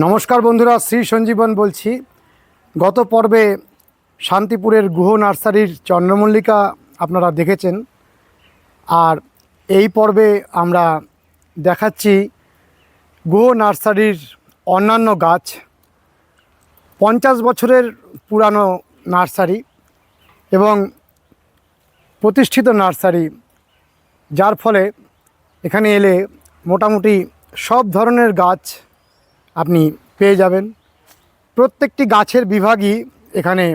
নমস্কার বন্ধুরা, শ্রী সঞ্জীবন বলছি। গত পর্বে শান্তিপুরের গুহ নার্সারির চন্দ্রমল্লিকা আপনারা দেখেছেন। আর এই পর্বে আমরা দেখাচ্ছি গুহ নার্সারির অন্যান্য গাছ। পঞ্চাশ বছরের পুরানো নার্সারি এবং প্রতিষ্ঠিত নার্সারি, যার ফলে এখানে এলে মোটামুটি সব ধরনের গাছ আপনি পেয়ে যাবেন। প্রত্যেকটি গাছের বিভাগই এখানে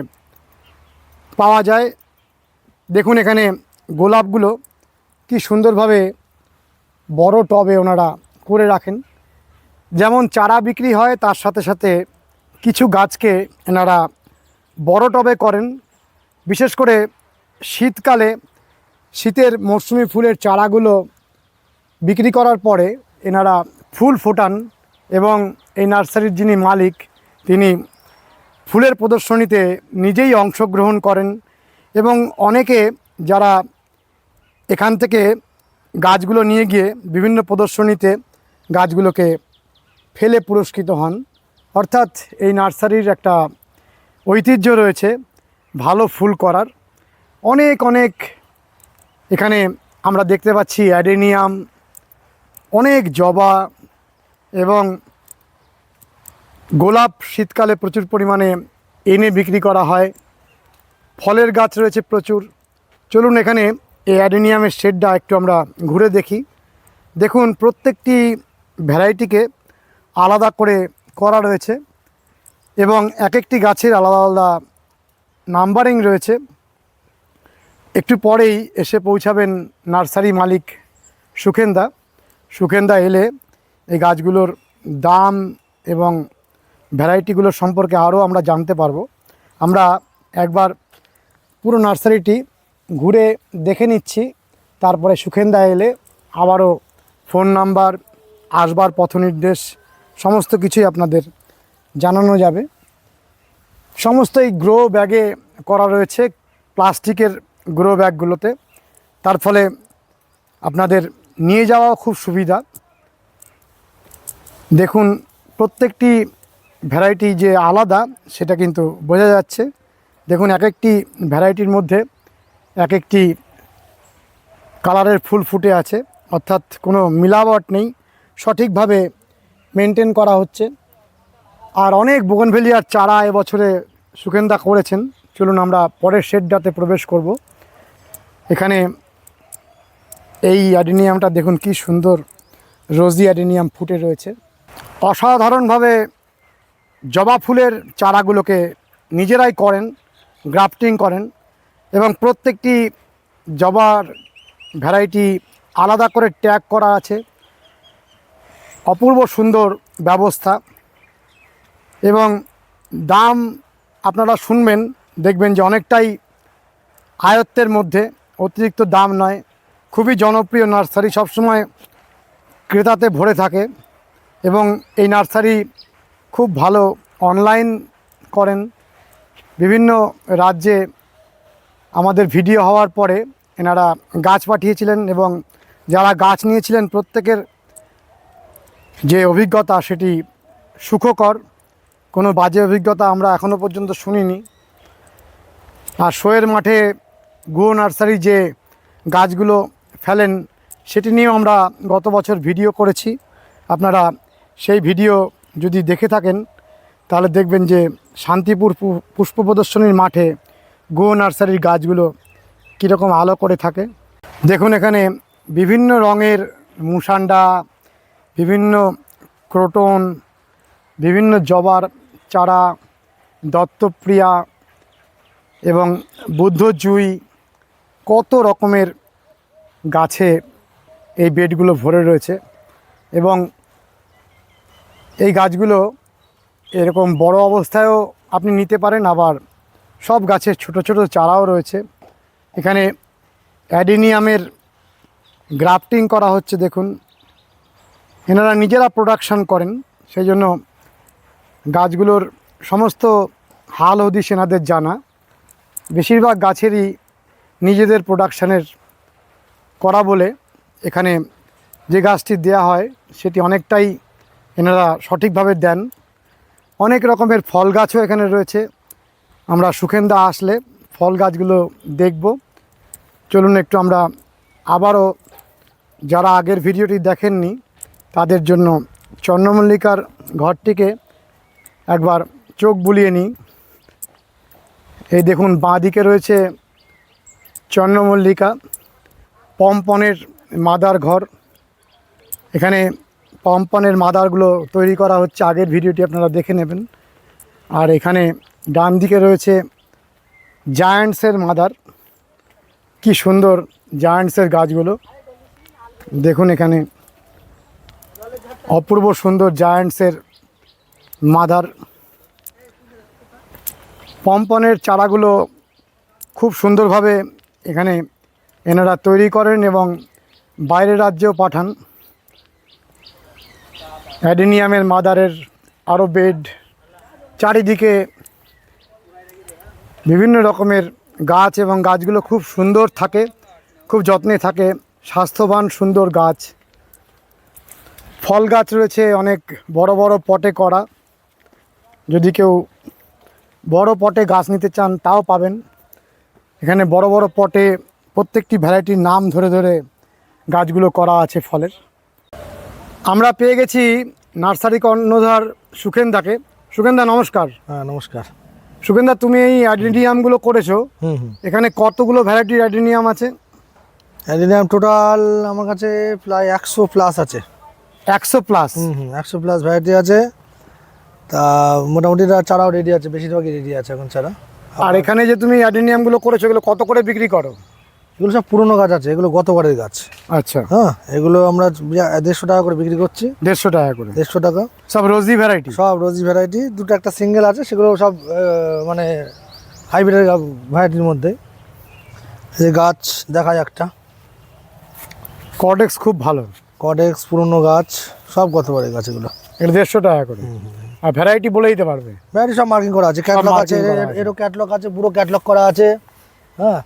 পাওয়া যায়। দেখুন এখানে গোলাপগুলো কি সুন্দরভাবে বড় টবে ওনারা করে রাখেন। যেমন চারা বিক্রি হয়, তার সাথে সাথে কিছু গাছকে এনারা বড় টবে করেন। বিশেষ করে শীতকালে শীতের মরশুমি ফুলের চারাগুলো বিক্রি করার পরে এনারা ফুল ফোটান। এবং এই নার্সারির যিনি মালিক, তিনি ফুলের প্রদর্শনীতে নিজেই অংশগ্রহণ করেন এবং অনেকে যারা এখান থেকে গাছগুলো নিয়ে গিয়ে বিভিন্ন প্রদর্শনীতে গাছগুলোকে ফেলে পুরস্কৃত হন। অর্থাৎ এই নার্সারির একটা ঐতিহ্য রয়েছে, ভালো ফুল করার। অনেক অনেক এখানে আমরা দেখতে পাচ্ছি অ্যাডেনিয়াম, অনেক জবা এবং গোলাপ শীতকালে প্রচুর পরিমাণে এনে বিক্রি করা হয়। ফলের গাছ রয়েছে প্রচুর। চলুন এখানে এই অ্যাডেনিয়ামের শেডটা একটু আমরা ঘুরে দেখি। দেখুন, প্রত্যেকটি ভ্যারাইটিকে আলাদা করে করা রয়েছে এবং এক একটি গাছের আলাদা আলাদা নাম্বারিং রয়েছে। একটু পরেই এসে পৌঁছাবেন নার্সারি মালিক সুখেন্দা। সুখেন্দা এলে এই গাছগুলোর দাম এবং ভ্যারাইটিগুলোর সম্পর্কে আরও আমরা জানতে পারব। আমরা একবার পুরো নার্সারিটি ঘুরে দেখে নিচ্ছি। তারপরে সুখেন্দা এলে আবারও ফোন নাম্বার, আসবার পথ নির্দেশ, সমস্ত কিছুই আপনাদের জানানো যাবে। সমস্ত এই গ্রো ব্যাগে করা রয়েছে প্লাস্টিকের গ্রো ব্যাগগুলোতে। তার ফলে আপনাদের নিয়ে যাওয়াও খুব সুবিধা। দেখুন, প্রত্যেকটি ভ্যারাইটি যে আলাদা, সেটা কিন্তু বোঝা যাচ্ছে। দেখুন এক একটি ভ্যারাইটির মধ্যে এক একটি কালারের ফুল ফুটে আছে, অর্থাৎ কোনো মিলাবট নেই। সঠিকভাবে মেনটেন করা হচ্ছে। আর অনেক বোগনভেলিয়ার চারা এবছরে সুকেন্দা করেছেন। চলুন আমরা পরের শেডটাতে প্রবেশ করব। এখানে এই অ্যাডিনিয়ামটা দেখুন, কি সুন্দর রোজি অ্যাডিনিয়াম ফুটে রয়েছে। অসাধারণভাবে জবা ফুলের চারাগুলোকে নিজেরাই করেন, গ্রাফটিং করেন এবং প্রত্যেকটি জবার ভ্যারাইটি আলাদা করে ট্যাগ করা আছে। অপূর্ব সুন্দর ব্যবস্থা এবং দাম আপনারা শুনবেন, দেখবেন যে অনেকটাই আয়ত্তের মধ্যে, অতিরিক্ত দাম নয়, খুবই জনপ্রিয় নার্সারি সবসময় ক্রেতাতে ভরে থাকে। এবং এই নার্সারি খুব ভালো অনলাইন করেন। বিভিন্ন রাজ্যে আমাদের ভিডিও হওয়ার পরে এনারা গাছ পাঠিয়েছিলেন এবং যারা গাছ নিয়েছিলেন প্রত্যেকের যে অভিজ্ঞতা সেটি সুখকর। কোনো বাজে অভিজ্ঞতা আমরা এখনও পর্যন্ত শুনিনি। আর শোয়ের মাঠে গুহ নার্সারি যে গাছগুলো ফেলেন, সেটি নিয়েও আমরা গত বছর ভিডিও করেছি। আপনারা সেই ভিডিও যদি দেখে থাকেন, তাহলে দেখবেন যে শান্তিপুর পুষ্প প্রদর্শনীর মাঠে গো নার্সারির গাছগুলো কীরকম আলো করে থাকে। দেখুন এখানে বিভিন্ন রঙের মুসান্ডা, বিভিন্ন ক্রোটন, বিভিন্ন জবার চারা, দত্তপ্রিয়া এবং বুদ্ধজুই কত রকমের গাছে এই বেডগুলো ভরে রয়েছে এবং এই গাছগুলো এরকম বড় অবস্থায়ও আপনি নিতে পারেন, আবার সব গাছের ছোট ছোট চারাও রয়েছে। এখানে অ্যাডিনিয়ামের গ্রাফটিং করা হচ্ছে, দেখুন। এনারা নিজেরা প্রোডাকশান করেন সেই জন্য গাছগুলোর সমস্ত হাল হদিশ এনাদের জানা। বেশিরভাগ গাছেরই নিজেদের প্রোডাকশানের করা বলে এখানে যে গাছটি দেয়া হয়, সেটি অনেকটাই এনারা সঠিকভাবে দেন। অনেক রকমের ফল গাছও এখানে রয়েছে। আমরা সুখেন্দা আসলে ফল গাছগুলো দেখব। চলুন একটু আমরা আবারও যারা আগের ভিডিওটি দেখেননি, তাদের জন্য চন্দ্রমল্লিকার ঘরটিকে একবার চোখ বুলিয়ে নিই। এই দেখুন, বাঁদিকে রয়েছে চন্দ্রমল্লিকা, পম্পনের মাদার ঘর। এখানে পম্পনের মাদারগুলো তৈরি করা হচ্ছে, আগের ভিডিওটি আপনারা দেখে নেবেন। আর এখানে ডান দিকে রয়েছে জায়ান্টসের মাদার। কি সুন্দর জায়ান্টসের গাছগুলো। দেখুন এখানে অপূর্ব সুন্দর জায়ান্টসের মাদার। পম্পনের চারাগুলো খুব সুন্দরভাবে এখানে এনারা তৈরি করেন এবং বাইরের রাজ্যেও পাঠান। অ্যাডেনিয়ামের মাদারের আরও বেড, চারিদিকে বিভিন্ন রকমের গাছ এবং গাছগুলো খুব সুন্দর থাকে, খুব যত্নে থাকে, স্বাস্থ্যবান, সুন্দর গাছ। ফল গাছ রয়েছে অনেক বড় বড় পটে করা। যদি কেউ বড় পটে গাছ নিতে চান তাও পাবেন। এখানে বড় বড় পটে প্রত্যেকটি ভ্যারাইটির নাম ধরে ধরে গাছগুলো করা আছে ফলের। আমরা পেয়ে গেছি নার্সারি কর্ণধার সুখেন্দাকে। সুখেন্দা নমস্কার। হ্যাঁ নমস্কার। সুখেন্দা তুমি এই অ্যাডিনিয়ামগুলো করেছ। এখানে কতগুলো ভ্যারাইটির অ্যাডিনিয়াম আছে? অ্যাডিনিয়াম টোটাল আমার কাছে প্রায় একশো প্লাস আছে। একশো প্লাস একশো প্লাস ভ্যারাইটি আছে। তা মোটামুটি চারাও রেডি আছে বেশিরভাগই রেডি আছে এখন চারা। আর এখানে যে তুমি অ্যাডিনিয়ামগুলো করেছ এগুলো কত করে বিক্রি করো? এগুলো সব পুরনো গাছ আছে এগুলো গতবারের গাছ। আচ্ছা। হ্যাঁ এগুলো আমরা দেড়শো টাকা করে বিক্রি করছি। দেড়শো টাকা করে। দেড়শো টাকা। সব রোজি ভ্যারাইটি সব রোজি ভ্যারাইটি দুটো একটা সিঙ্গেল আছে সেগুলো সব মানে হাইব্রিডের ভ্যারাইটির মধ্যে। এই যে গাছ যায় একটা। কডেক্স খুব ভালো। কডেক্স পুরনো গাছ সব গতবারের গাছ এগুলো। এটা দেড়শো টাকা করে। আর ভ্যারাইটি বলে দিতে পারবে। ভ্যারাইটি সব মার্কিং করা আছে ক্যাটলগ আছে এর- আছে। এরও ক্যাটলগ আছে পুরো ক্যাটলগ করা আছে। হ্যাঁ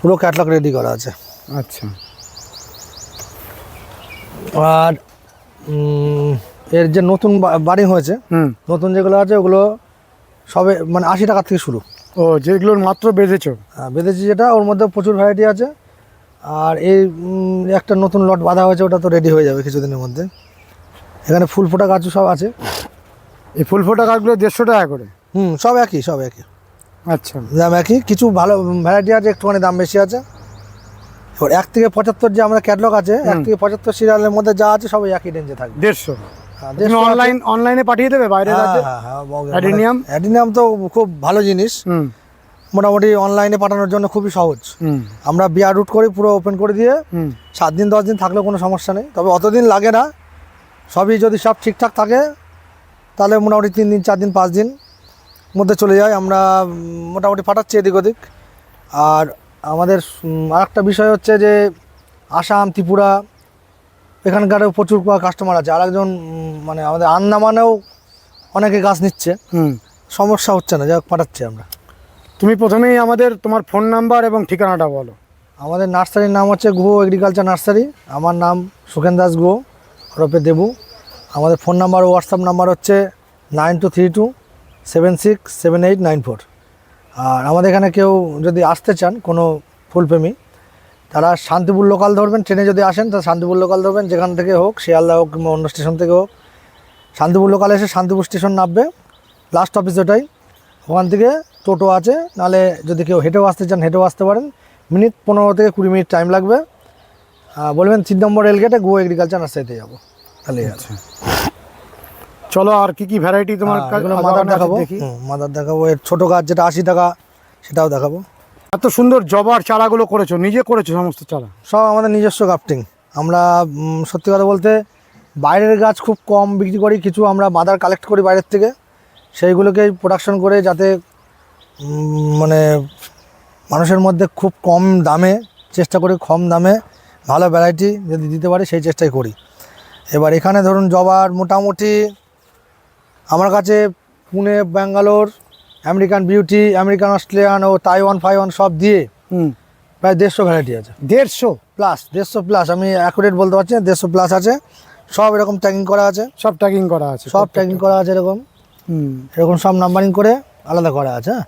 পুরো ক্যাটলগ রেডি করা আছে। আচ্ছা। আর এর যে নতুন বাড়ি হয়েছে নতুন যেগুলো আছে ওগুলো সবে মানে আশি টাকার থেকে শুরু। ও যেগুলোর মাত্র বেঁধেছো? হ্যাঁ, বেঁধেছি যেটা ওর মধ্যে প্রচুর ভ্যারাইটি আছে। আর এই একটা নতুন লট বাঁধা হয়েছে ওটা তো রেডি হয়ে যাবে কিছুদিনের মধ্যে। এখানে ফুল ফোটা গাছও সব আছে। এই ফুল ফোটা গাছগুলো দেড়শো টাকা করে? হুম সব একই সব একই। আচ্ছা। দাম একই কিছু ভালো ভ্যারাইটি আছে একটুখানি দাম বেশি আছে। এবার এক থেকে পঁচাত্তর যে আমাদের ক্যাটলগ আছে এক থেকে পঁচাত্তর সিরিয়ালের মধ্যে যা আছে সবাই একই রেঞ্জে থাকবে। দেড়শো। হ্যাঁ, দেড়শো আছে। অনলাইন অনলাইনে পাঠিয়ে দেবে হ্যাঁ, হ্যাঁ, হ্যাঁ, বগ- অ্যাডিনিয়াম? অ্যাডিনিয়াম তো খুব ভালো জিনিস। মোটামুটি অনলাইনে পাঠানোর জন্য খুবই সহজ। আমরা বিয়ার রুট করি পুরো ওপেন করে দিয়ে হুম। সাত দিন দশ দিন থাকলেও কোনো সমস্যা নেই। তবে অতদিন লাগে না। সবই যদি সব ঠিকঠাক থাকে তাহলে মোটামুটি তিন দিন চার দিন পাঁচ দিন মধ্যে চলে যায় আমরা মোটামুটি পাঠাচ্ছি এদিক ওদিক। আর আমাদের আর একটা বিষয় হচ্ছে যে আসাম ত্রিপুরা এখানকারও প্রচুর কাস্টমার আছে। আর একজন মানে আমাদের আন্দামানেও অনেকে গাছ নিচ্ছে। হুম। সমস্যা হচ্ছে না যাক পাঠাচ্ছি আমরা। তুমি প্রথমেই আমাদের তোমার ফোন নাম্বার এবং ঠিকানাটা বলো। আমাদের নার্সারির নাম হচ্ছে গুহ এগ্রিকালচার নার্সারি। আমার নাম সুখেন দাস গুহ ওরফে দেবু। আমাদের ফোন নাম্বার হোয়াটসঅ্যাপ নাম্বার হচ্ছে nine two three two seven six seven eight nine four আর আমাদের এখানে কেউ যদি আসতে চান কোনো ফুলপ্রেমী, তারা শান্তিপুর লোকাল ধরবেন, ট্রেনে যদি আসেন, তা শান্তিপুর লোকাল ধরবেন, যেখান থেকে হোক, শিয়ালদা হোক কিংবা অন্য স্টেশন থেকে হোক। শান্তিপুর লোকাল এসে শান্তিপুর স্টেশন নামবে লাস্ট অফিস ওটাই। ওখান থেকে টোটো আছে, নাহলে যদি কেউ হেঁটেও আসতে চান, হেঁটেও আসতে পারেন। মিনিট পনেরো থেকে কুড়ি মিনিট টাইম লাগবে। বলবেন, তিন নম্বর রেলগেটে গো এগ্রিকালচার নার্সারিতে যাব। তাহলে চলো আর কি কি ভ্যারাইটি তোমার মাদার দেখাবো। দেখি। মাদার দেখাবো। এর ছোটো গাছ যেটা আশি টাকা সেটাও দেখাবো। এত সুন্দর জবার চারাগুলো করেছ নিজে করেছ সমস্ত চারা? সব আমাদের নিজস্ব গ্রাফটিং আমরা সত্যি কথা বলতে বাইরের গাছ খুব কম বিক্রি করি কিছু আমরা মাদার কালেক্ট করি বাইরের থেকে। সেইগুলোকেই প্রোডাকশন করে যাতে মানে মানুষের মধ্যে খুব কম দামে চেষ্টা করি কম দামে ভালো ভ্যারাইটি যদি দিতে পারি সেই চেষ্টাই করি। এবার এখানে ধরুন জবার মোটামুটি আমার কাছে Pune Bangalore American beauty American Australian ও তাইওয়ান ফাইওয়ান সব দিয়ে হুম। প্রায় দেড়শো ভ্যারাইটি আছে। দেড়শো? প্লাস দেড়শো প্লাস আমি অ্যাকুরেট বলতে পারছি না দেড়শো প্লাস আছে। সব এরকম ট্যাগিং করা আছে। সব ট্যাগিং করা আছে সব ট্যাগিং করা আছে এরকম। হুম। এরকম সব নাম্বারিং করে আলাদা করা আছে হ্যাঁ।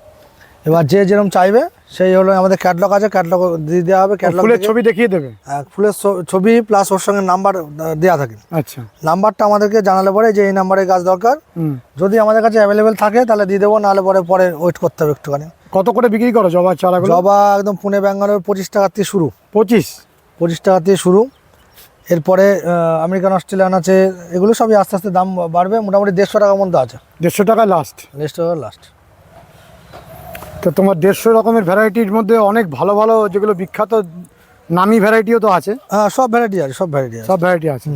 এবার যে যেরকম চাইবে সেই হলো আমাদের ক্যাটলগ আছে ক্যাটলগ দিয়ে দেওয়া হবে ক্যাটলগ ফুলের ছবি দেখিয়ে দেবে? ফুলের ছবি প্লাস ওর সঙ্গে নাম্বার দেওয়া থাকে। আচ্ছা। নাম্বারটা আমাদেরকে জানালে পরে যে এই নাম্বারে গাছ দরকার। যদি আমাদের কাছে অ্যাভেলেবেল থাকে তাহলে দিয়ে দেবো নাহলে পরে পরে ওয়েট করতে হবে একটুখানি। কত করে বিক্রি করো জবার চারাগুলো? জবা একদম পুনে ব্যাঙ্গালোর পঁচিশ টাকা থেকে শুরু। পঁচিশ? পঁচিশ টাকা থেকে শুরু। এরপরে আমেরিকান অস্ট্রেলিয়ান আছে এগুলো সবই আস্তে আস্তে দাম বাড়বে। মোটামুটি দেড়শো টাকার মধ্যে আছে। দেড়শো টাকা লাস্ট দেড়শো টাকা লাস্ট তো তোমার দেড়শো রকমের ভ্যারাইটির মধ্যে অনেক ভালো ভালো যেগুলো বিখ্যাত নামি ভ্যারাইটিও তো আছে। হ্যাঁ সব ভ্যারাইটি আছে সব ভ্যারাইটি সব ভ্যারাইটি আছে।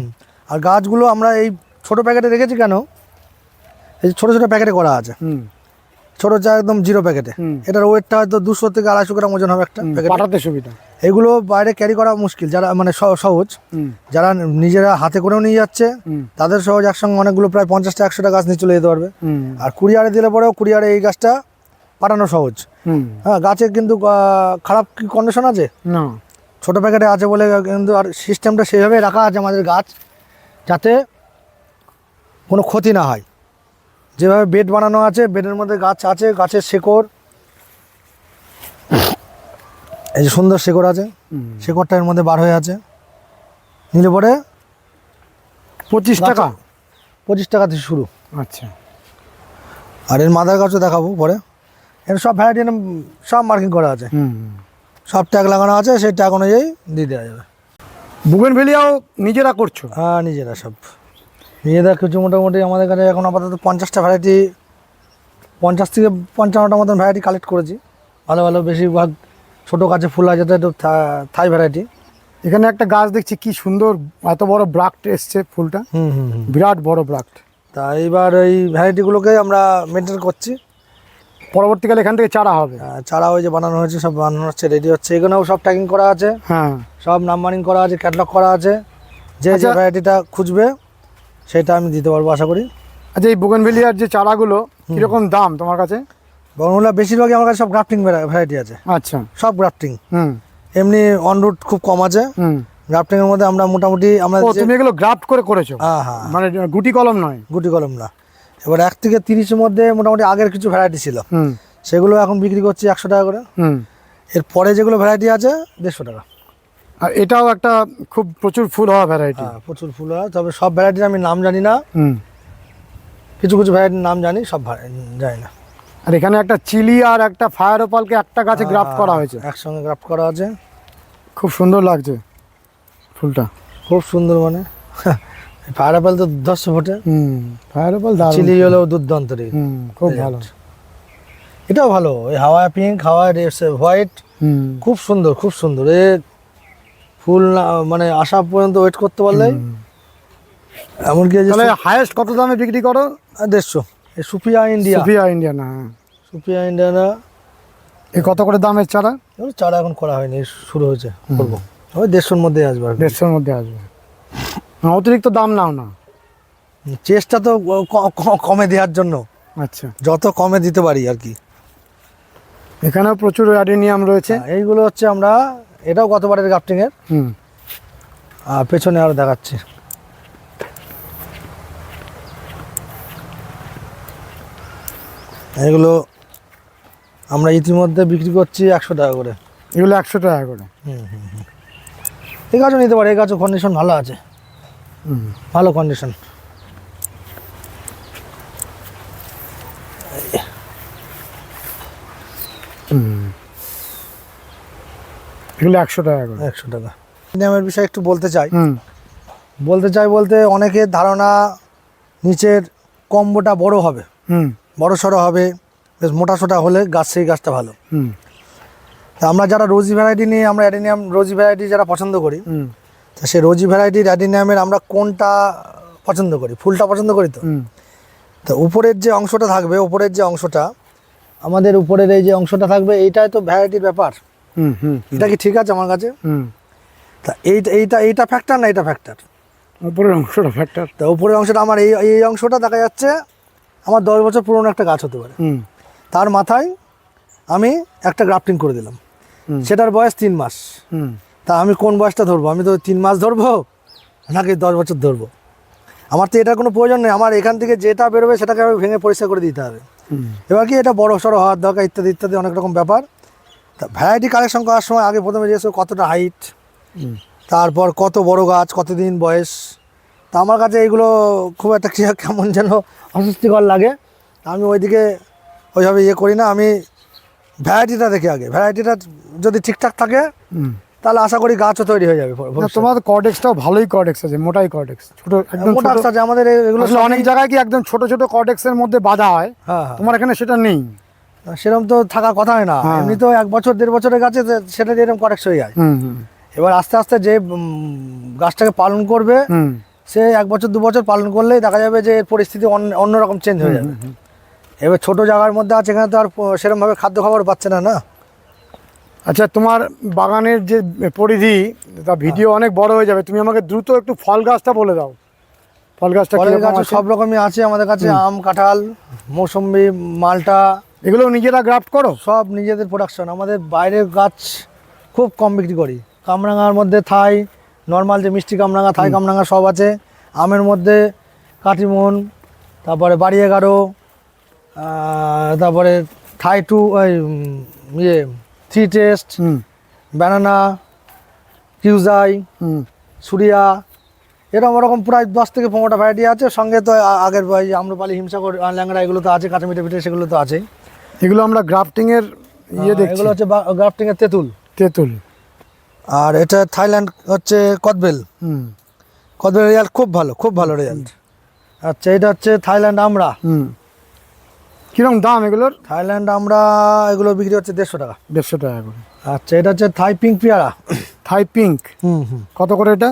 আর গাছগুলো আমরা এই ছোট প্যাকেটে রেখেছি কেন? এই ছোটো ছোটো প্যাকেটে করা আছে। হুম। ছোটো যা একদম জিরো প্যাকেটে। এটার ওয়েটটা হয়তো দুশো থেকে আড়াইশো গ্রাম ওজন হবে একটা প্যাকেট। পাঠাতে সুবিধা। এগুলো বাইরে ক্যারি করা মুশকিল। যারা মানে সহ- সহজ। যারা নিজেরা হাতে করেও নিয়ে যাচ্ছে তাদের সহজ একসঙ্গে অনেকগুলো প্রায় পঞ্চাশটা একশোটা গাছ নিয়ে চলে যেতে পারবে। আর কুরিয়ারে দিলে পরেও কুরিয়ারে এই গাছটা পাঠানো সহজ। হ্যাঁ গাছের কিন্তু খারাপ কি কন্ডিশন আছে? না। ছোটো প্যাকেটে আছে বলে কিন্তু আর সিস্টেমটা সেইভাবে রাখা আছে আমাদের গাছ যাতে কোনো ক্ষতি না হয়। যেভাবে বেড বানানো আছে বেডের মধ্যে গাছ আছে গাছের শেকড়। এই যে সুন্দর শেকড় আছে। শেকড়টা এর মধ্যে বার হয়ে আছে। নিলে পরে পঁচিশ টাকা? পঁচিশ টাকা থেকে শুরু। আচ্ছা। আর এর মাদার গাছও দেখাবো পরে। এর সব ভ্যারাইটি সব মার্কিং করা আছে। সব ট্যাগ লাগানো আছে সেই ট্যাগ অনুযায়ী দিয়ে দেওয়া যাবে। বুগেন ভেলিয়াও নিজেরা করছ? হ্যাঁ নিজেরা সব। নিজেরা কিছু মোটামুটি আমাদের কাছে এখন আপাতত পঞ্চাশটা ভ্যারাইটি পঞ্চাশ থেকে পঞ্চান্নটা মতন ভ্যারাইটি কালেক্ট করেছি। ভালো ভালো বেশিরভাগ ছোটো গাছে ফুল আছে থা- থাই ভ্যারাইটি এখানে একটা গাছ দেখছি কি সুন্দর এত বড় ব্রাক্ট এসছে ফুলটা। হুম হুম হুম। বিরাট বড় ব্রাক্ট। তা এইবার এই ভ্যারাইটিগুলোকে আমরা মেনটেন করছি। পরবর্তীকালে এখান থেকে চারা হবে। চারা ওই যে বানানো হয়েছে সব বানানো হচ্ছে রেডি হচ্ছে। এখানেও সব ট্যাগিং করা আছে। হ্যাঁ। সব নাম্বারিং করা আছে ক্যাটলগ করা আছে। যে যে আচ্ছা। ভ্যারাইটিটা খুঁজবে সেটা আমি দিতে পারব আশা করি। আচ্ছা এই বুগেন ভেলিয়ার যে চারাগুলো কীরকম দাম তোমার কাছে? বরংলা বেশিরভাগই আমার কাছে সব গ্রাফটিং ভ্যারাইটি আছে। আচ্ছা। সব গ্রাফটিং হুম। এমনি অনরুট খুব কম আছে। হুম। গ্রাফটিং এর মধ্যে আমরা মোটামুটি আমরা তুমি এগুলো গ্রাফট করে করেছ? হ্যাঁ হ্যাঁ। মানে গুটি কলম নয়? গুটি কলম না। এবার এক থেকে তিরিশের মধ্যে মোটামুটি আগের কিছু ভ্যারাইটি ছিল। সেগুলো এখন বিক্রি করছি একশো টাকা করে। এর পরে যেগুলো ভ্যারাইটি আছে দেড়শো টাকা। আর এটাও একটা খুব প্রচুর ফুল হওয়া ভ্যারাইটি হ্যাঁ প্রচুর ফুল হয়। তবে সব ভ্যারাইটির আমি নাম জানি না। কিছু কিছু ভ্যারাইটির নাম জানি সব জানি না। আর এখানে একটা চিলি আর একটা ফায়ার ওপালকে একটা গাছে গ্রাফট করা হয়েছে। একসঙ্গে গ্রাফট করা আছে। খুব সুন্দর লাগছে ফুলটা। খুব সুন্দর মানে। ফায়ার অ্যাপেল তো দশ ফোটে হুম ফায়ার দারুণ চিলি হলেও দুর্দান্ত রে হুম খুব ভালো। এটাও ভালো। ওই হাওয়া পিঙ্ক হাওয়া হোয়াইট খুব সুন্দর খুব সুন্দর। এ ফুল না মানে আসা পর্যন্ত ওয়েট করতে পারলে। এমনকি এই তাহলে হায়েস্ট কত দামে বিক্রি করো? দেড়শো। এই সুপিয়া ইন্ডিয়া। সুফিয়া ইন্ডিয়ান হ্যাঁ। সুপিয়া ইন্ডিয়া না। এই কত করে দামের চারা? চারা এখন করা হয়নি শুরু হয়েছে। করব ওই দেড়শোর মধ্যে আসবে দেড়শোর মধ্যে আসবে। অতিরিক্ত দাম নাও না। চেষ্টা তো কমে দেওয়ার জন্য। আচ্ছা। যত কমে দিতে পারি আর কি। এখানেও প্রচুর অ্যাডেনিয়াম রয়েছে। হ্যাঁ, এইগুলো হচ্ছে আমরা এটাও গতবারের গ্রাফটিং এর। হুম। আর পেছনে আরও দেখাচ্ছি। এগুলো আমরা ইতিমধ্যে বিক্রি করছি একশো টাকা করে। এগুলো একশো টাকা করে। হুম হুম হুম। এই গাছও নিতে পারে এই গাছও কন্ডিশন ভালো আছে। ভালো কন্ডিশন হুম। এগুলো একশো টাকা একশো টাকা। নিয়মের বিষয়ে একটু বলতে চাই। বলতে চাই বলতে অনেকের ধারণা নিচের কম্বোটা বড় হবে। হুম। বড় সড়ো হবে বেশ মোটা সোটা হলে গাছ সেই গাছটা ভালো। হুম। তা আমরা যারা রোজি ভ্যারাইটি নিয়ে আমরা অ্যাডিনিয়াম রোজি ভ্যারাইটি যারা পছন্দ করি হুম। তা সে রোজি ভ্যারাইটির অ্যাডিনিয়ামের আমরা কোনটা পছন্দ করি? ফুলটা পছন্দ করি তো? তো উপরের যে অংশটা থাকবে উপরের যে অংশটা আমাদের উপরের এই যে অংশটা থাকবে এইটাই তো ভ্যারাইটির ব্যাপার। হুম হুম এটা কি ঠিক আছে আমার কাছে? হুম। তা এইটা এইটা এইটা ফ্যাক্টর না এটা ফ্যাক্টর উপরের অংশটা ফ্যাক্টর তা উপরের অংশটা আমার এই এই অংশটা দেখা যাচ্ছে আমার দশ বছর পুরনো একটা গাছ হতে পারে। হুম। তার মাথায় আমি একটা গ্রাফটিং করে দিলাম। সেটার বয়স তিন মাস। হুম। তা আমি কোন বয়সটা ধরবো? আমি তো তিন মাস ধরবো নাকি দশ বছর ধরবো? আমার তো এটার কোনো প্রয়োজন নেই। আমার এখান থেকে যেটা বেরোবে সেটাকে আমি ভেঙে পরিষ্কার করে দিতে হবে। এবার কি এটা বড় সড়ো হওয়ার দরকার ইত্যাদি ইত্যাদি অনেক রকম ব্যাপার। তা ভ্যারাইটি কালেকশন করার সময় আগে প্রথমে জিজ্ঞেস কতটা হাইট তারপর কত বড় গাছ কতদিন বয়স। তা আমার কাছে এইগুলো খুব একটা কি কেমন যেন অস্বস্তিকর লাগে। আমি ওইদিকে ওইভাবে ইয়ে করি না। আমি ভ্যারাইটিটা দেখি আগে। ভ্যারাইটিটা যদি ঠিকঠাক থাকে হুম। তাহলে আশা করি গাছও তৈরি হয়ে যাবে তোমার কর্ডেক্সটাও ভালোই কর্ডেক্স আছে মোটাই কর্ডেক্স ছোট একদম আছে আমাদের এগুলো অনেক জায়গায় কি একদম ছোট ছোট কর্ডেক্সের মধ্যে বাঁধা হয় হ্যাঁ হ্যাঁ। তোমার এখানে সেটা নেই। সেরকম তো থাকার কথা হয় না। হ্যাঁ। এমনি তো এক বছর দেড় বছরের গাছে যে- সেটা এরকম করেক্ট হয়ে যায়। এবার আস্তে আস্তে যে গাছটাকে পালন করবে সে এক বছর দু বছর পালন করলেই দেখা যাবে যে এর পরিস্থিতি অন্য- অন্যরকম চেঞ্জ হয়ে যাবে। এবার ছোট জায়গার মধ্যে আছে এখানে তো আর সেরকমভাবে খাদ্য খাবার পাচ্ছে না না? আচ্ছা তোমার বাগানের যে পরিধি তা ভিডিও অনেক বড় হয়ে যাবে। তুমি আমাকে দ্রুত একটু ফল গাছটা বলে দাও। ফল গাছটা? সব রকমই আছে আমাদের কাছে আম কাঁঠাল মৌসম্বি মালটা। এগুলো নিজেরা গ্রাফট করো? সব নিজেদের প্রোডাকশন আমাদের বাইরের গাছ খুব কম বিক্রি করি। কামরাঙার মধ্যে থাই নর্মাল যে মিষ্টি কামরাঙা থাই কামরাঙা সব আছে। আমের মধ্যে কাটিমন তারপরে বাড়ি এগারো তারপরে থাই টু ওই ইয়ে থ্রি টেস্ট হুম। ব্যানানা কিউজাই হুম। সুরিয়া এরকম ওরকম প্রায় দশ থেকে পনেরোটা ভ্যারাইটি আছে। সঙ্গে তো আগের ওই আম্রপালি হিমসাগর ল্যাংড়া এগুলো তো আছে কাঁচা মিটে পিঠে সেগুলো তো আছেই। এগুলো আমরা গ্রাফটিংয়ের ইয়ে দেখছি। এগুলো হচ্ছে গ্রাফটিংয়ের তেঁতুল। তেঁতুল। আর এটা থাইল্যান্ড হচ্ছে কদবেল। হুম। কদবেল রেজাল্ট খুব ভালো খুব ভালো রেজাল্ট আচ্ছা এটা হচ্ছে থাইল্যান্ড আমরা হুম। কীরকম দাম এগুলোর? থাইল্যান্ড আমরা এগুলো বিক্রি হচ্ছে দেড়শো টাকা। দেড়শো টাকা করে। আচ্ছা এটা হচ্ছে থাই পিঙ্ক পেয়ারা। Thai pink? হুম হুম। কত করে এটা?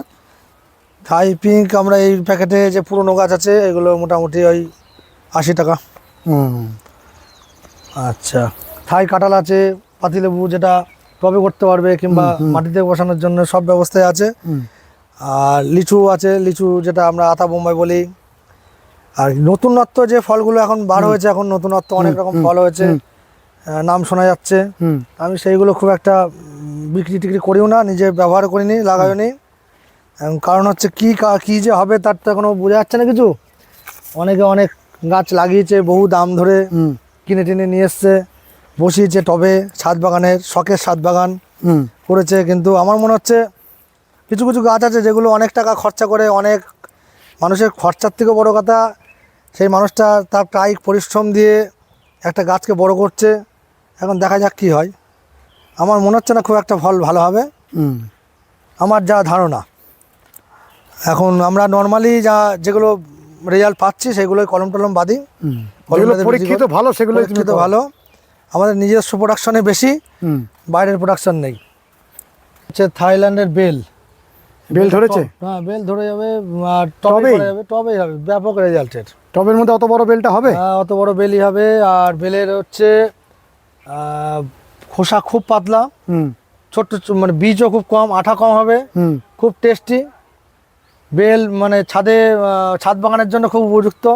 থাই পিঙ্ক আমরা এই প্যাকেটে যে পুরনো গাছ আছে এগুলো মোটামুটি ওই আশি টাকা। হুম। আচ্ছা থাই কাঁঠাল আছে পাতিলেবু যেটা টবে করতে পারবে কিংবা মাটিতে বসানোর জন্য সব ব্যবস্থায় আছে। আর লিচু আছে লিচু যেটা আমরা আতা বোম্বাই বলি আর নতুনত্ব যে ফলগুলো এখন বার হয়েছে এখন নতুনত্ব অনেক রকম ফল হয়েছে। নাম শোনা যাচ্ছে। আমি সেইগুলো খুব একটা বিক্রি টিক্রি করিও না নিজে ব্যবহার করিনি লাগাইও নি। কারণ হচ্ছে কি কা- যে হবে তার তো এখনও বোঝা যাচ্ছে না কিছু। অনেকে অনেক গাছ লাগিয়েছে বহু দাম ধরে কিনে টিনে নিয়ে এসছে। বসিয়েছে টবে ছাদ বাগানের শখের ছাদ বাগান করেছে। কিন্তু আমার মনে হচ্ছে কিছু কিছু গাছ আছে যেগুলো অনেক টাকা খরচা করে অনেক মানুষের খরচার থেকে বড় কথা। সেই মানুষটা তার কায়িক পরিশ্রম দিয়ে একটা গাছকে বড় করছে। এখন দেখা যাক কি হয়। আমার মনে হচ্ছে না খুব একটা ফল ভালো হবে। হুম। আমার যা ধারণা। এখন আমরা নর্মালি যা যেগুলো রেজাল্ট পাচ্ছি সেগুলোই কলম টলম বাদি পরীক্ষিত ভালো সেগুলো পরীক্ষিত ভালো। আমাদের নিজস্ব প্রোডাকশনে বেশি বাইরের প্রোডাকশন নেই। হচ্ছে থাইল্যান্ডের বেল বেল ধরেছে? হ্যাঁ বেল ধরে যাবে আর টবে যাবে টবেই হবে ব্যাপক রেজাল্টের। টবের মধ্যে অত বড় বেলটা হবে? হ্যাঁ, অত বড় বেলই হবে আর বেলের হচ্ছে খোসা খুব পাতলা হুম। ছোট্ট মানে বীজও খুব কম আঠা কম হবে হুম। খুব টেস্টি। বেল মানে ছাদে ছাদ বাগানের জন্য খুব উপযুক্ত।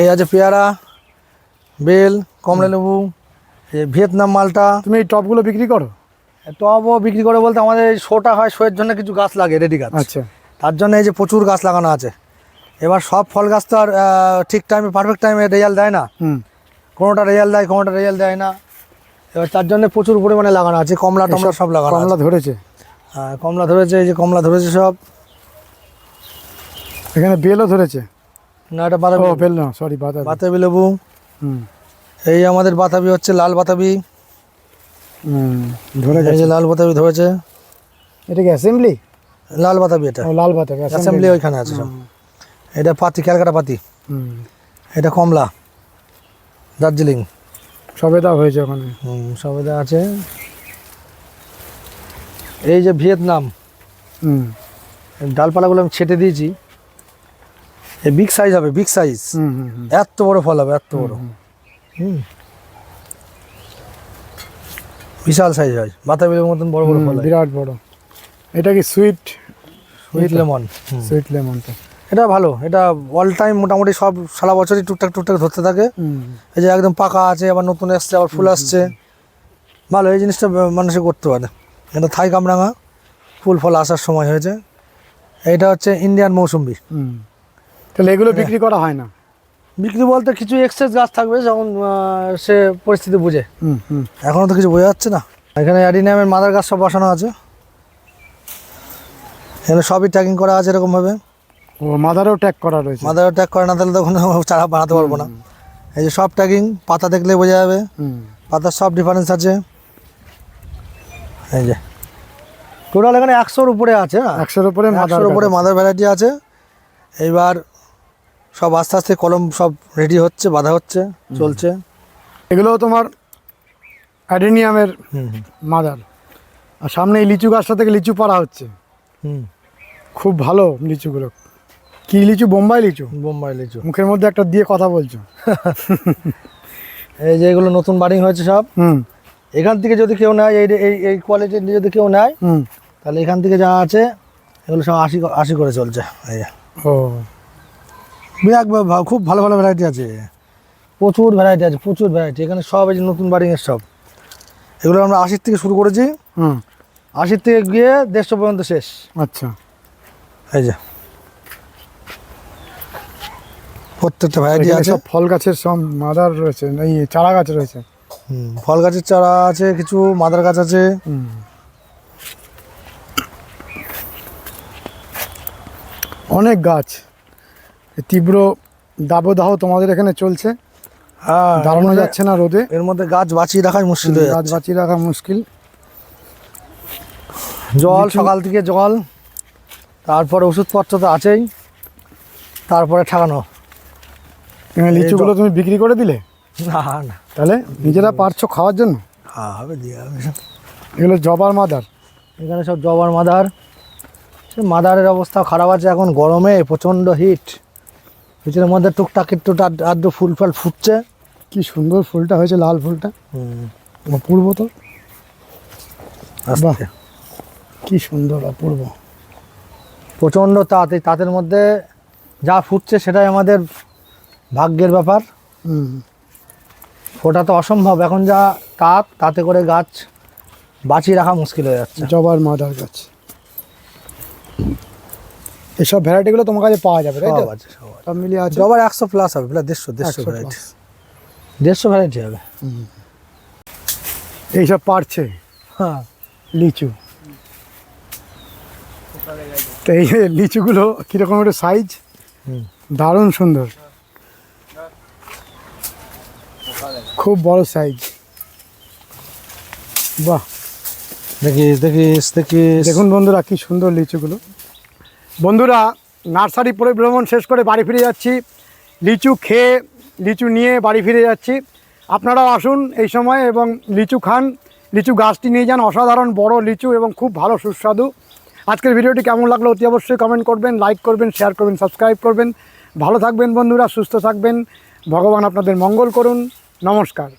এই আছে পেয়ারা বেল কমলা লেবু ভিয়েতনাম মালটা। তুমি এই টবগুলো বিক্রি করো? টবও বিক্রি করে বলতে আমাদের এই শোটা হয় শোয়ের জন্য কিছু গাছ লাগে রেডি গাছ। আচ্ছা। তার জন্য এই যে প্রচুর গাছ লাগানো আছে। এবার সব ফল গাছ তো আর ঠিক টাইমে পারফেক্ট টাইমে রেজাল্ট দেয় না। হুম। কোনোটা রেজাল্ট দেয় কোনোটা রেজাল্ট দেয় না। এবার তার জন্য প্রচুর পরিমাণে লাগানো আছে কমলা টমলা সব লাগানো কমলা ধরেছে? হ্যাঁ কমলা ধরেছে এই যে কমলা ধরেছে সব। এখানে বেলও ধরেছে? না এটা বাতাবি বেল না সরি বাতা বাতাবি লেবু। হুম। এই আমাদের বাতাবি হচ্ছে লাল বাতাবি ধরে গেছে। লাল বাতাবি ধরেছে। এটা কি অ্যাসেম্বলি লাল বাতাবি এটা। ও লাল অ্যাসেম্বলি ওইখানে আছে সব। এটা পাতি ক্যালকাটা পাতি। হুম। এটা কমলা। দার্জিলিং। সবেদা হয়েছে ওখানে। হুম সবেদা আছে। এই যে ভিয়েতনাম। হুম। ডালপালাগুলো আমি ছেটে দিয়েছি। বিগ সাইজ হবে বিগ সাইজ হুম হুম হুম। এত বড় ফল হবে এত বড়। হুম। বিশাল সাইজ হয়। বাতাবিলের মতন বড় বড় ফল। বিরাট বড়। এটা কি সুইট সুইট লেমন সুইট লেমনটা এটা ভালো। এটা অল টাইম মোটামুটি সব সারা বছরই টুকটাক টুকটাক ধরতে থাকে। এই যে একদম পাকা আছে আবার নতুন এসছে আবার ফুল আসছে। ভালো এই জিনিসটা মানুষে করতে পারে। এটা থাই কামরাঙা। ফুল ফল আসার সময় হয়েছে। এটা হচ্ছে ইন্ডিয়ান মৌসুম্বি। তাহলে এগুলো বিক্রি করা হয় না? বিক্রি বলতে কিছু এক্সেস গাছ থাকবে যখন সে পরিস্থিতি বুঝে। হুম হুম। এখনও তো কিছু বোঝা যাচ্ছে না। এখানে অ্যাডিনিয়ামের মাদার গাছ সব বসানো আছে। এখানে সবই ট্যাগিং করা আছে এরকমভাবে। ও মাদারও ট্যাগ করা রয়েছে। মাদারও ট্যাগ করে না তাহলে তখন চারা বানাতে পারব না। এই যে সব ট্যাগিং পাতা দেখলে বোঝা যাবে। পাতার সব ডিফারেন্স আছে। এই যে। টোটাল এখানে একশোর উপরে আছে। একশোর উপরে মাদার একশোর উপরে মাদার ভ্যারাইটি আছে। এইবার সব আস্তে আস্তে কলম সব রেডি হচ্ছে বাঁধা হচ্ছে চলছে। এগুলো তোমার অ্যাডেনিয়ামের মাদার। আর সামনে এই লিচু গাছটা থেকে লিচু পাড়া হচ্ছে। হুম। খুব ভালো লিচুগুলো। কি লিচু? বোম্বাই লিচু? বোম্বাই লিচু। মুখের মধ্যে একটা দিয়ে কথা বলছো। এই যে এগুলো নতুন বারিং হয়েছে সব। হুম। এখান থেকে যদি কেউ নেয় এই এই এই কোয়ালিটির যদি কেউ নেয় হুম। তাহলে এখান থেকে যা আছে এগুলো সব আশি আশি করে চলছে। এই ও। ভা- খুব ভালো ভালো ভ্যারাইটি আছে। প্রচুর ভ্যারাইটি আছে প্রচুর ভ্যারাইটি এখানে সব এই নতুন বারিংয়ের সব। এগুলো আমরা আশির থেকে শুরু করেছি। হুম। আশির থেকে গিয়ে দেড়শো পর্যন্ত শেষ। আচ্ছা। এই যে। প্রত্যেকটা ভ্যারাইটি আছে। সব ফল গাছের সব মাদার রয়েছে এই চারা গাছ রয়েছে। হুম, ফল গাছের চারা আছে কিছু মাদার গাছ আছে। হুম। অনেক গাছ। তীব্র দাবদাহ তোমাদের এখানে চলছে। হ্যাঁ দাঁড়ানো যাচ্ছে না রোদে। এর মধ্যে গাছ বাঁচিয়ে রাখাই মুশকিল গাছ বাঁচিয়ে রাখা মুশকিল। জল সকাল থেকে জল তারপরে ওষুধপত্র তো আছেই তারপরে ঠাকানো। লিচুগুলো তুমি বিক্রি করে দিলে? না না। তাহলে নিজেরা পারছ খাওয়ার জন্য? হ্যাঁ হবে দিয়ে হবে। এগুলো জবার মাদার। এখানে সব জবার মাদার। মাদারের অবস্থা খারাপ আছে এখন গরমে প্রচণ্ড হিট ভিতরের মধ্যে টুকটাক একটু আদ- আদ্র ফুল ফল ফুটছে। কি সুন্দর ফুলটা হয়েছে লাল ফুলটা। হুম, অপূর্ব তো। আস্তে। কি সুন্দর অপূর্ব। প্রচণ্ড তাঁত এই তাঁতের মধ্যে যা ফুটছে সেটাই আমাদের ভাগ্যের ব্যাপার। হুম। ওটা তো অসম্ভব এখন যা তাঁত তাতে করে গাছ বাঁচিয়ে রাখা মুশকিল হয়ে যাচ্ছে। জবার মাদার গাছ। এসব ভ্যারাইটিগুলো তোমার কাছে পাওয়া যাবে তাই তো? সব মিলিয়ে আছে? জবার একশো প্লাস হবে প্রায় দেড়শো দেড়শো 100 ভ্যারাইটি। দেড়শো ভ্যারাইটি হবে। এইসব পারছে? হ্যাঁ। লিচু। তো এই লিচুগুলো কীরকম একটা সাইজ হুম। দারুণ সুন্দর। খুব বড় সাইজ বাহ। দেখিস দেখিস দেখিস। দেখুন বন্ধুরা কি সুন্দর লিচুগুলো। বন্ধুরা, নার্সারি পরিভ্রমণ শেষ করে বাড়ি ফিরে যাচ্ছি। লিচু খেয়ে, লিচু নিয়ে বাড়ি ফিরে যাচ্ছি। আপনারাও আসুন এই সময় এবং লিচু খান। লিচু গাছটি নিয়ে যান। অসাধারণ বড় লিচু এবং খুব ভালো সুস্বাদু। আজকের ভিডিওটি কেমন লাগল অতি অবশ্যই কমেন্ট করবেন লাইক করবেন শেয়ার করবেন সাবস্ক্রাইব করবেন। ভালো থাকবেন বন্ধুরা, সুস্থ থাকবেন। ভগবান আপনাদের মঙ্গল করুন। নমস্কার।